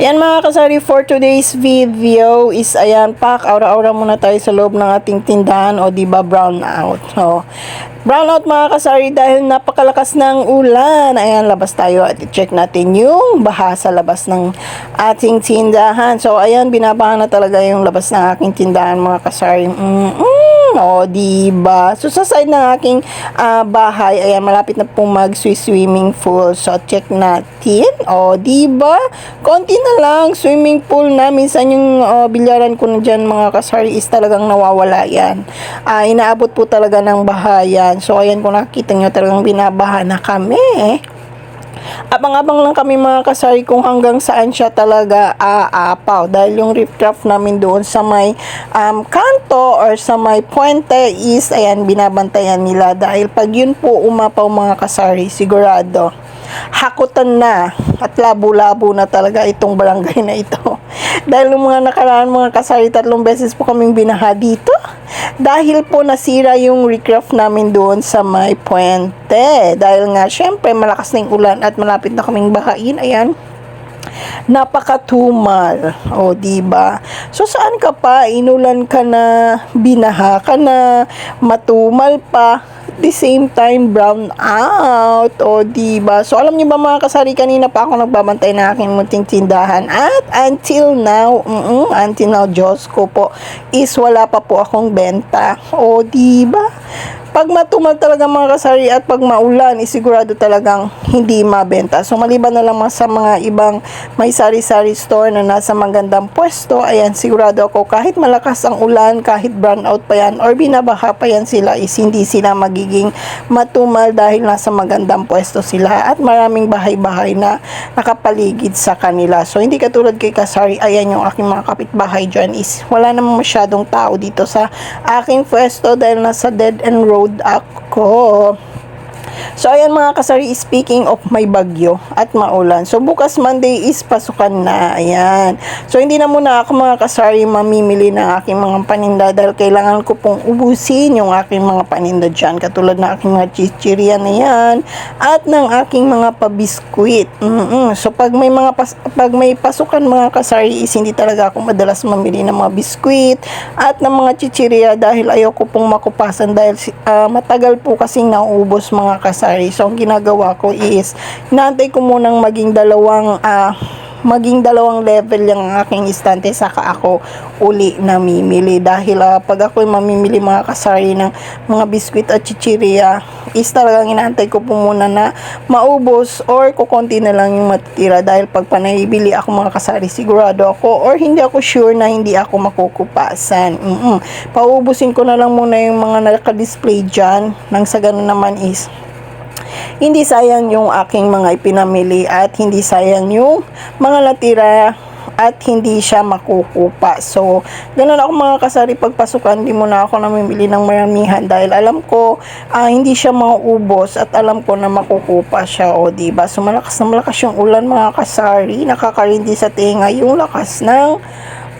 Yan mga kasari, for today's video is ayan, pak, aura-aura muna tayo sa loob ng ating tindahan o di ba brown out. So, brown out mga kasari dahil napakalakas ng ulan. Ayan, labas tayo at check natin yung baha sa labas ng ating tindahan. So, ayan, binabaha na talaga yung labas ng aking tindahan mga kasari. Mm-mm. O, di ba? So, sa side ng aking ah, bahay, ayan, malapit na pong mag-swimming pool. So, check natin. O, di ba? Konti na lang, swimming pool na. Minsan yung oh, bilyaran ko na dyan, mga kasari, is talagang nawawala yan. Ah, inaabot po talaga ng baha yan. So, ayan, kung nakikita nyo, talagang binabaha na kami. Abang-abang lang kami mga kasari kung hanggang saan siya talaga aapaw. Dahil yung riffraff namin doon sa may um, kanto or sa may puente is, ayan, binabantayan nila. Dahil pag yun po umapaw mga kasari, sigurado, hakutan na at labo-labo na talaga itong barangay na ito. Dahil nung mga nakaraan mga kasari, tatlong beses po kaming binaha dito. Dahil po nasira yung recraft namin doon sa may puente. Dahil nga, syempre, malakas na yung ulan at malapit na kaming bahain. Ayan, napakatumal. O, di ba? So, saan ka pa? Inulan ka na, binaha ka na, matumal pa, the same time, brown out. O, di ba? So, alam niyo ba mga kasari, kanina pa ako nagbabantay ng aking munting tindahan. At until now, mm until now, Diyos ko po, is wala pa po akong benta. O, di ba? Pag matumal talaga mga kasari at pag maulan, isigurado talagang hindi mabenta. So, maliban na lang sa mga ibang may sari-sari store na nasa magandang pwesto, ayan, sigurado ako kahit malakas ang ulan, kahit brown out pa yan, or binabaha pa yan sila, is hindi sila magiging matumal dahil nasa magandang pwesto sila at maraming bahay-bahay na nakapaligid sa kanila. So, hindi katulad kay Kasari, ayan yung aking mga kapitbahay dyan is wala namang masyadong tao dito sa aking pwesto dahil nasa dead end road ako. So, ayan mga kasari, speaking of may bagyo at maulan. So, bukas Monday is pasukan na. Ayan. So, hindi na muna ako mga kasari mamimili ng aking mga paninda dahil kailangan ko pong ubusin yung aking mga paninda dyan. Katulad ng aking mga chichirya na yan at ng aking mga pabiskwit. mm So, pag may mga pas- pag may pasukan mga kasari is hindi talaga ako madalas mamili ng mga biskwit at ng mga chichirya dahil ayoko pong makupasan dahil ah, matagal po kasing nauubos mga kasari. So, ang ginagawa ko is, inaantay ko munang maging dalawang, ah, maging dalawang level yung aking istante saka ako uli namimili. Dahil ah, pag ako mamimili mga kasari ng mga biskwit at chichirya is talagang inaantay ko po muna na maubos or kukonti na lang yung matitira. Dahil pag panayibili ako mga kasari sigurado ako or hindi ako sure na hindi ako makukupasan. Mm paubusin ko na lang muna yung mga naka-display dyan. Nang sa ganun naman is hindi sayang yung aking mga ipinamili at hindi sayang yung mga natira at hindi siya makukupa. So, ganun ako mga kasari pagpasukan, hindi mo na ako namimili ng maramihan dahil alam ko ah, hindi siya mauubos at alam ko na makukupa siya o ba? So, malakas na malakas yung ulan mga kasari, nakakarindi sa tinga yung lakas ng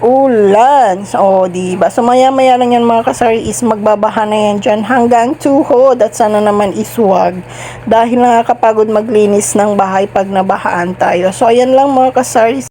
ulan. So, di ba? So, maya-maya lang yan mga kasari is magbabaha na yan dyan hanggang tuhod at sana naman iswag dahil nakakapagod maglinis ng bahay pag nabahaan tayo. So, ayan lang mga kasari.